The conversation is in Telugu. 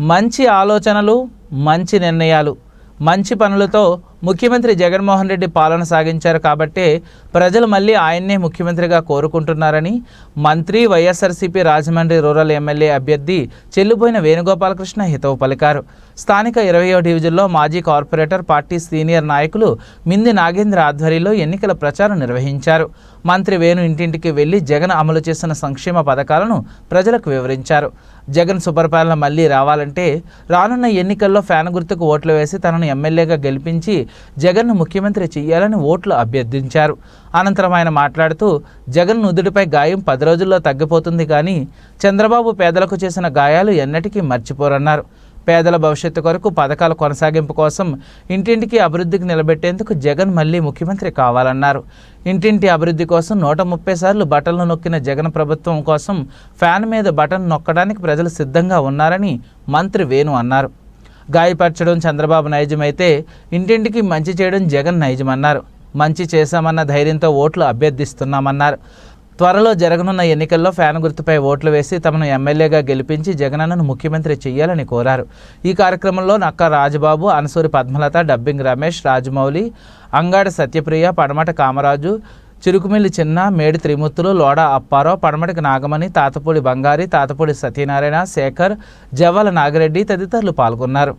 మంచి ఆలోచనలు మంచి నిర్ణయాలు మంచి పనులతో ముఖ్యమంత్రి జగన్మోహన్ రెడ్డి పాలన సాగించారు కాబట్టే ప్రజలు మళ్ళీ ఆయన్నే ముఖ్యమంత్రిగా కోరుకుంటున్నారని మంత్రి వైఎస్ఆర్సీపీ రాజమండ్రి రూరల్ ఎమ్మెల్యే అభ్యర్థి చెల్లుబోయిన వేణుగోపాలకృష్ణ హితవు పలికారు. స్థానిక ఇరవయో డివిజన్లో మాజీ కార్పొరేటర్ పార్టీ సీనియర్ నాయకులు మింది నాగేంద్ర ఆధ్వర్యంలో ఎన్నికల ప్రచారం నిర్వహించారు. మంత్రి వేణు ఇంటింటికి వెళ్ళి జగన్ అమలు చేసిన సంక్షేమ పథకాలను ప్రజలకు వివరించారు. జగన్ సుపరిపాలన మళ్ళీ రావాలంటే రానున్న ఎన్నికల్లో ఫ్యాన్ గుర్తుకు ఓట్లు వేసి తనను ఎమ్మెల్యేగా గెలిపించి జగన్ను ముఖ్యమంత్రి చేయాలని ఓట్లు అభ్యర్థించారు. అనంతరం ఆయన మాట్లాడుతూ జగన్ నుదుటిపై గాయం పది రోజుల్లో తగ్గిపోతుంది కానీ చంద్రబాబు పేదలకు చేసిన గాయాలు ఎన్నటికీ మర్చిపోరన్నారు. పేదల భవిష్యత్తు కొరకు పథకాల కొనసాగింపు కోసం ఇంటింటికి అభివృద్ధికి నిలబెట్టేందుకు జగన్ మళ్ళీ ముఖ్యమంత్రి కావాలన్నారు. ఇంటింటి అభివృద్ధి కోసం నూట ముప్పై సార్లు బటన్లు నొక్కిన జగన్ ప్రభుత్వం కోసం ఫ్యాన్ మీద బటన్ నొక్కడానికి ప్రజలు సిద్ధంగా ఉన్నారని మంత్రి వేణు అన్నారు. గాయపరచడం చంద్రబాబు నైజమైతే ఇంటింటికి మంచి చేయడం జగన్ నైజమన్నారు. మంచి చేశామన్న ధైర్యంతో ఓట్లు అభ్యర్థిస్తున్నామన్నారు. త్వరలో జరగనున్న ఎన్నికల్లో ఫ్యాన్ గుర్తుపై ఓట్లు వేసి తమను ఎమ్మెల్యేగా గెలిపించి జగనన్నను ముఖ్యమంత్రి చేయాలని కోరారు. ఈ కార్యక్రమంలో నక్క రాజబాబు అనసూరి పద్మలత డబ్బింగ్ రమేష్ రాజమౌళి అంగాడ సత్యప్రియ పడమట కామరాజు చిరుకుమిల్లి చిన్న మేడి త్రిమూర్తులు లోడ అప్పారావు పడమటికి నాగమణి తాతపూడి బంగారి తాతపూడి సత్యనారాయణ శేఖర్ జవ్వాల నాగిరెడ్డి తదితరులు పాల్గొన్నారు.